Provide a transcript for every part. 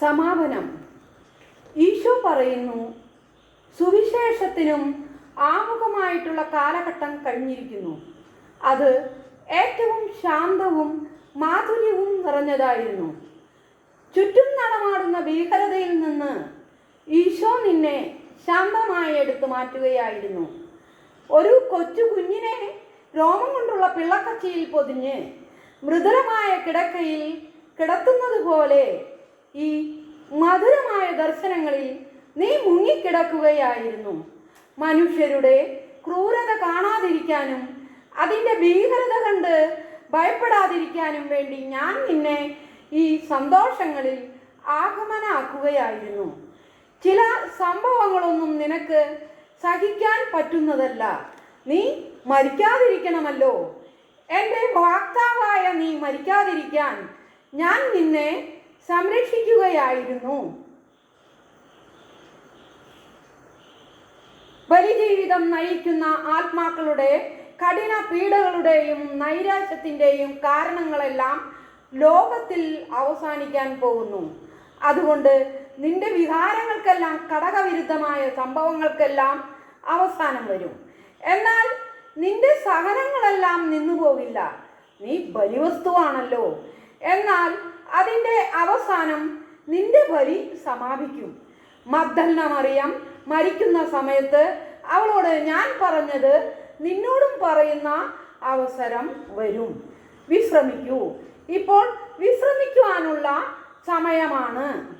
സമാപനം. ഈശോ പറയുന്നു സുവിശേഷത്തിനും ആമുഖമായിട്ടുള്ള കാലഘട്ടം കഴിഞ്ഞിരിക്കുന്നു. അത് ഏറ്റവും ശാന്തവും മാധുര്യവും നിറഞ്ഞതായിരുന്നു. ചുറ്റും നടമാടുന്ന ഭീകരതയിൽ നിന്ന് ഈശോ നിന്നെ ശാന്തമായി എടുത്തു മാറ്റുകയായിരുന്നു. ഒരു കൊച്ചു കുഞ്ഞിനെ രോമം കൊണ്ടുള്ള പിള്ളക്കച്ചിയിൽ പൊതിഞ്ഞ് മൃദുലമായ കിടക്കയിൽ കിടത്തുന്നത് പോലെ ഈ മധുരമായ ദർശനങ്ങളിൽ നീ മുങ്ങിക്കിടക്കുകയായിരുന്നു. മനുഷ്യരുടെ ക്രൂരത കാണാതിരിക്കാനും അതിന്റെ ഭീകരത കണ്ട് ഭയപ്പെടാതിരിക്കാനും വേണ്ടി ഞാൻ നിന്നെ ഈ സന്തോഷങ്ങളിൽ ആഗമനാക്കുകയായിരുന്നു. ചില സംഭവങ്ങളൊന്നും നിനക്ക് സഹിക്കാൻ പറ്റുന്നതല്ല. നീ മരിക്കാതിരിക്കണമല്ലോ. എന്റെ വാക്താവായ നീ മരിക്കാതിരിക്കാൻ ഞാൻ നിന്നെ സംരക്ഷിക്കുകയായിരുന്നു. ബലിജീവിതം നയിക്കുന്ന ആത്മാക്കളുടെ കഠിന പീഡകളുടെയും നൈരാശ്യത്തിന്റെയും കാരണങ്ങളെല്ലാം ലോകത്തിൽ അവസാനിക്കാൻ പോകുന്നു. അതുകൊണ്ട് നിന്റെ വികാരങ്ങൾക്കെല്ലാം ഘടകവിരുദ്ധമായ സംഭവങ്ങൾക്കെല്ലാം അവസാനം വരും. എന്നാൽ നിന്റെ സഹനങ്ങളെല്ലാം നിന്നു പോകില്ല നീ ബലിവസ്തുവാണല്ലോ. എന്നാൽ അതിന്റെ അവസാനം നിന്റെ ബലി സമാപിക്കും. മദ്ദൽന മറിയം മരിക്കുന്ന സമയത്ത് അവളോട് ഞാൻ പറഞ്ഞത് നിന്നോടും പറയുന്ന അവസരം വരും. വിശ്രമിക്കൂ. ഇപ്പോൾ വിശ്രമിക്കുവാനുള്ള സമയമാണ്.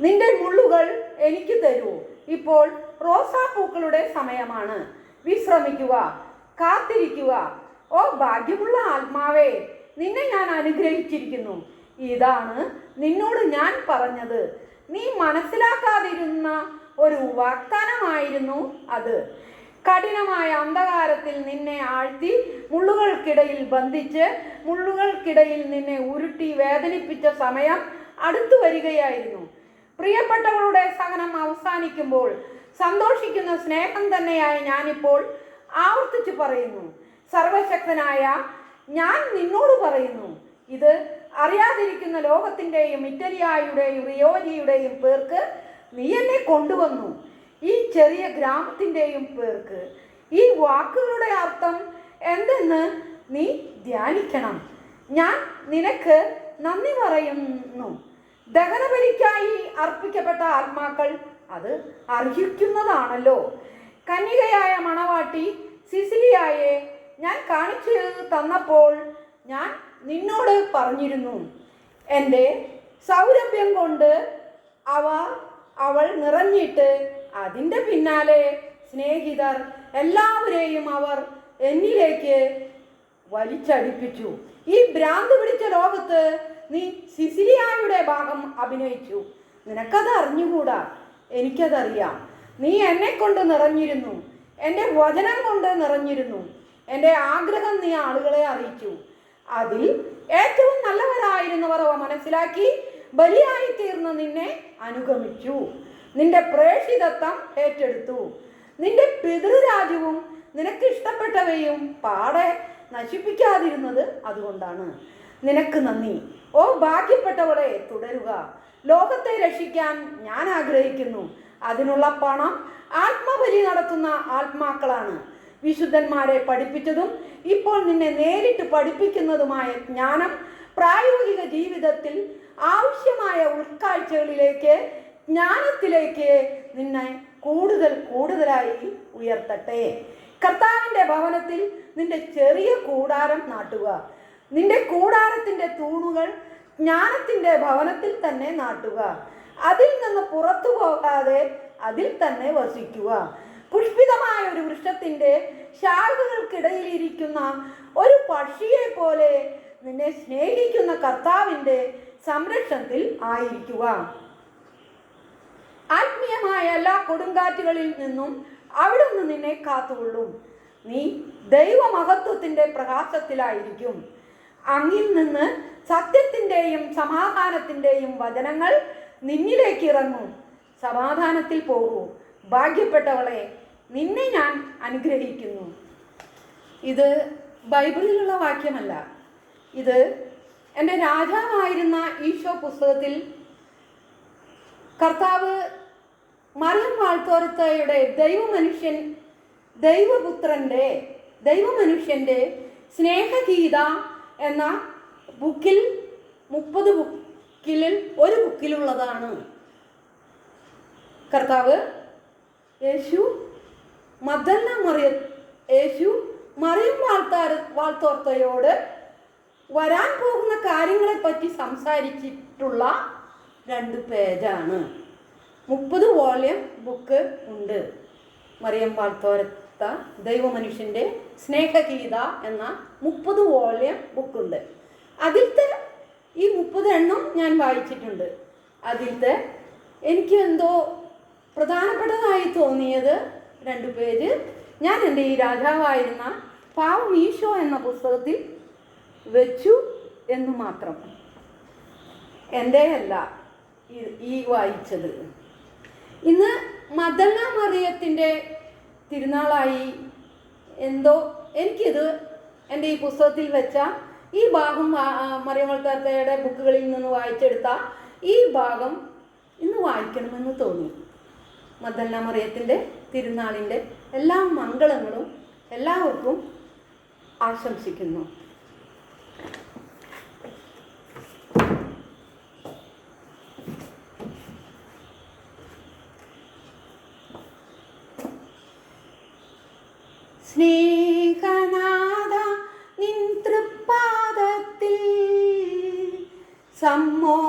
നിന്റെ മുള്ളുകൾ എനിക്ക് തരൂ. ഇപ്പോൾ റോസാപ്പൂക്കളുടെ സമയമാണ്. വിശ്രമിക്കുക കാത്തിരിക്കുക. ഓ ഭാഗ്യമുള്ള ആത്മാവേ. നിന്നെ ഞാൻ അനുഗ്രഹിച്ചിരിക്കുന്നു. ഇതാണ് നിന്നോട് ഞാൻ പറഞ്ഞത്. നീ മനസ്സിലാക്കാതിരുന്ന ഒരു വാഗ്ദാനമായിരുന്നു അത്. കഠിനമായ അന്ധകാരത്തിൽ നിന്നെ ആഴ്ത്തി മുള്ളുകൾക്കിടയിൽ ബന്ധിച്ച് മുള്ളുകൾക്കിടയിൽ നിന്നെ ഉരുട്ടി വേദനിപ്പിച്ച സമയം അടുത്തു വരികയായിരുന്നു. പ്രിയപ്പെട്ടവളുടെ സഹനം അവസാനിക്കുമ്പോൾ സന്തോഷിക്കുന്ന സ്നേഹം തന്നെയായി ഞാനിപ്പോൾ ആവർത്തിച്ചു പറയുന്നു. സർവശക്തനായ ഞാൻ നിന്നോട് പറയുന്നു ഇത് അറിയാതിരിക്കുന്ന ലോകത്തിന്റെയും ഇറ്റലിയായുടെയും റിയോജിയുടെയും പേർക്ക് നീ എന്നെ കൊണ്ടുവന്നു. ഈ ചെറിയ ഗ്രാമത്തിന്റെയും പേർക്ക് ഈ വാക്കുകളുടെ അർത്ഥം എന്തെന്ന് നീ ധ്യാനിക്കണം. ഞാൻ നിനക്ക് നന്ദി പറയുന്നു. ദഹനപരിക്കായി അർപ്പിക്കപ്പെട്ട ആത്മാക്കൾ അത് അർഹിക്കുന്നതാണല്ലോ. കന്യകയായ മണവാട്ടി സിസിലിയായെ ഞാൻ കാണിച്ചു തന്നപ്പോൾ ഞാൻ നിന്നോട് പറഞ്ഞിരുന്നു. എന്റെ സൗരഭ്യം കൊണ്ട് അവ അവൾ നിറഞ്ഞിട്ട് അതിന്റെ പിന്നാലെ സ്നേഹിതർ എല്ലാവരെയും അവർ എന്നിലേക്ക് വലിച്ചടിപ്പിച്ചു. ഈ ഭ്രാന്ത് പിടിച്ച ലോകത്ത് നീ സിസിലിയായുടെ ഭാഗം അഭിനയിച്ചു. നിനക്കത് അറിഞ്ഞുകൂടാ? എനിക്കതറിയാം. നീ എന്നെ കൊണ്ട് നിറഞ്ഞിരുന്നു. എന്റെ വചനം കൊണ്ട് നിറഞ്ഞിരുന്നു. എന്റെ ആഗ്രഹം നീ ആളുകളെ അറിയിക്കൂ അതിൽ ഏറ്റവും നല്ലവരായിരുന്നവർ അവ മനസ്സിലാക്കി ബലിയായി തീർന്ന് നിന്നെ അനുഗമിച്ചു. നിന്റെ പ്രേഷിതത്വം ഏറ്റെടുത്തു. നിന്റെ പിതൃരാജ്യവും നിനക്ക് ഇഷ്ടപ്പെട്ടവയും പാടെ നശിപ്പിക്കാതിരുന്നത് അതുകൊണ്ടാണ്. നിനക്ക് നന്ദി. ഓ ഭാഗ്യപ്പെട്ടവളെ തുടരുക. ലോകത്തെ രക്ഷിക്കാൻ ഞാൻ ആഗ്രഹിക്കുന്നു. അതിനുള്ള പണം ആത്മബലി നടത്തുന്ന ആത്മാക്കളാണ്. വിശുദ്ധന്മാരെ പഠിപ്പിച്ചതും ഇപ്പോൾ നിന്നെ നേരിട്ട് പഠിപ്പിക്കുന്നതുമായ ജ്ഞാനം പ്രായോഗിക ജീവിതത്തിൽ ആവശ്യമായ ഉൾക്കാഴ്ചകളിലേക്ക് ജ്ഞാനത്തിലേക്ക് നിന്നെ കൂടുതൽ കൂടുതലായി ഉയർത്തട്ടെ. കർത്താവിന്റെ ഭവനത്തിൽ നിന്റെ ചെറിയ കൂടാരം നാട്ടുക. നിന്റെ കൂടാരത്തിന്റെ തൂണുകൾ ജ്ഞാനത്തിന്റെ ഭവനത്തിൽ തന്നെ നാട്ടുക. അതിൽ നിന്ന് പുറത്തു പോകാതെ അതിൽ തന്നെ വസിക്കുക. പുഷ്പിതമായ ഒരു വൃക്ഷത്തിന്റെ ശാഖകൾക്കിടയിലിരിക്കുന്ന ഒരു പക്ഷിയെ പോലെ നിന്നെ സ്നേഹിക്കുന്ന കർത്താവിന്റെ സംരക്ഷണത്തിൽ ആയിരിക്കുക. ആത്മീയമായ എല്ലാ കൊടുങ്കാറ്റുകളിൽ നിന്നും അവിടുന്ന് നിന്നെ കാത്തുകൊള്ളും. നീ ദൈവമഹത്വത്തിന്റെ പ്രകാശത്തിലായിരിക്കും. അങ്ങിൽ നിന്ന് സത്യത്തിന്റെയും സമാധാനത്തിന്റെയും വചനങ്ങൾ നിന്നിലേക്ക് ഇറങ്ങും. സമാധാനത്തിൽ പോകൂ. ഭാഗ്യപ്പെട്ടവളെ നിന്നെ ഞാൻ അനുഗ്രഹിക്കുന്നു. ഇത് ബൈബിളിലുള്ള വാക്യമല്ല. ഇത് എന്റെ രാജാവായിരുന്ന ഈശോ പുസ്തകത്തിൽ കർത്താവ് മറിയം വാൾത്തോരത്തയുടെ ദൈവമനുഷ്യൻ ദൈവപുത്രന്റെ ദൈവമനുഷ്യന്റെ സ്നേഹഗീത എന്ന ബുക്കിൽ മുപ്പത് ബുക്കിൽ ഒരു ബുക്കിലുള്ളതാണ്. കർത്താവ് യേശു മദന്ന മറിയ യേശു മറിയം വാൾത്താര വാൾത്തോർത്തയോട് വരാൻ പോകുന്ന കാര്യങ്ങളെ പറ്റി സംസാരിച്ചിട്ടുള്ള രണ്ട് പേജാണ്. മുപ്പത് വോളിയം ബുക്ക് ഉണ്ട്. മറിയം വാൾത്തോരത്ത ദൈവമനുഷ്യന്റെ സ്നേഹഗീത എന്ന മുപ്പത് ബുക്ക് ഉണ്ട് അതിലത്തെ ഈ മുപ്പത് എണ്ണം ഞാൻ വായിച്ചിട്ടുണ്ട്. അതിലത്തെ എനിക്ക് എന്തോ പ്രധാനപ്പെട്ടതായി തോന്നിയത് രണ്ടു പേര്. ഞാൻ എന്റെ ഈ രാജാവായിരുന്ന പാവം ഈശോ എന്ന പുസ്തകത്തിൽ വെച്ചു എന്ന് മാത്രം. എന്റെ അല്ല ഈ- വായിച്ചത്. ഇന്ന് മദല്ല മറിയത്തിന്റെ തിരുനാളായി എന്തോ എനിക്കിത് എന്റെ ഈ പുസ്തകത്തിൽ വെച്ച ഈ ഭാഗം മറിയമൾക്കാർത്തയുടെ ബുക്കുകളിൽ നിന്ന് വായിച്ചെടുത്ത ഈ ഭാഗം ഇന്ന് വായിക്കണമെന്ന് തോന്നി. മദന്ന മറിയത്തിന്റെ തിരുനാളിന്റെ എല്ലാ മംഗളങ്ങളും എല്ലാവർക്കും ആശംസിക്കുന്നു. സ്നേഹനാഥ നിൻ തൃപ്പാദത്തിൽ സമ്മോധവായ്പോടെ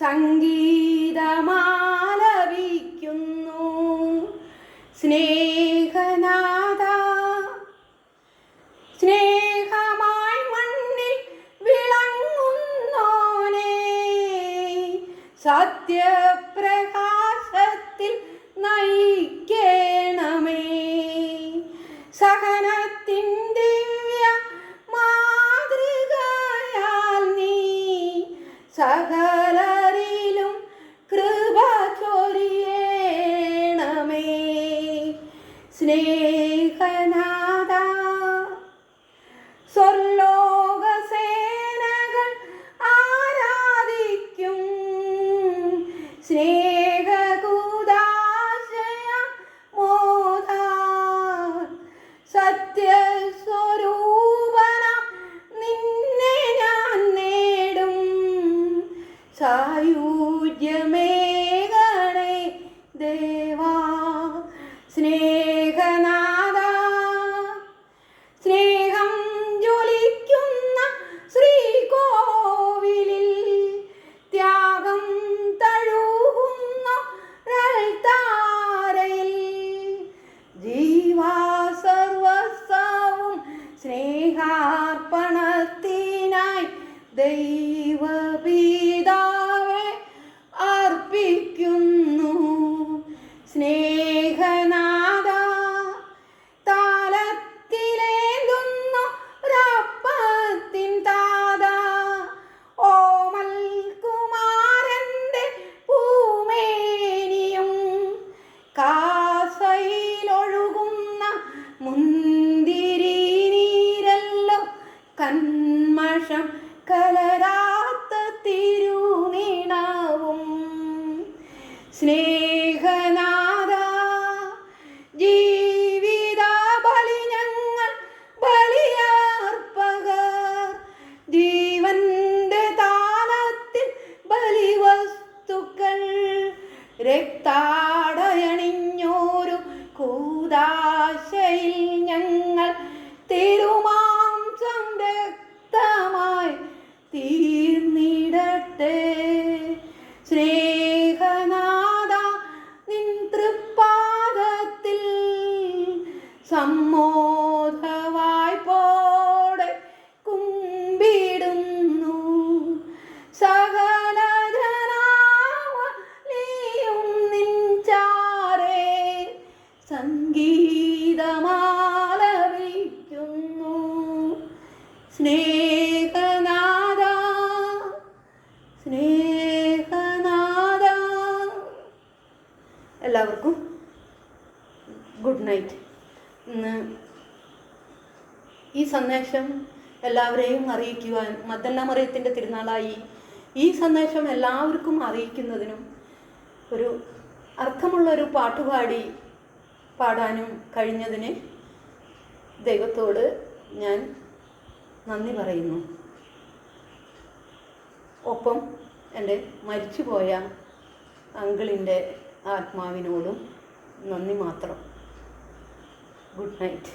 സംഗീതമാലപിക്കുന്നു. സ്നേഹനാഥ സായുജ്യമേകണേ ദേവാ. സ്നേഹനാഥ. സ്നേഹം ജ്വലിക്കുന്ന ശ്രീകോവിലിൽ ത്യാഗം തഴുകുന്ന താരയിൽ ജീവാസർവസവും സ്നേഹാർപ്പണത്തിനായി ദൈവപിതാവെ സ്നേഹനാഥ ഗുഡ് നൈറ്റ്. ഇന്ന് ഈ സന്ദേശം എല്ലാവരെയും അറിയിക്കുവാൻ മദ്ദല്ല മറിയത്തിന്റെ തിരുനാളായി ഈ സന്ദേശം എല്ലാവർക്കും അറിയിക്കുന്നതിനും ഒരു അർത്ഥമുള്ള ഒരു പാട്ടുപാടി പാടാനും കഴിഞ്ഞതിന് ദൈവത്തോട് ഞാൻ നന്ദി പറയുന്നു. ഒപ്പം എന്റെ മരിച്ചുപോയ അങ്കിളിന്റെ ആത്മാവിനോടും നന്ദി മാത്രം. Good night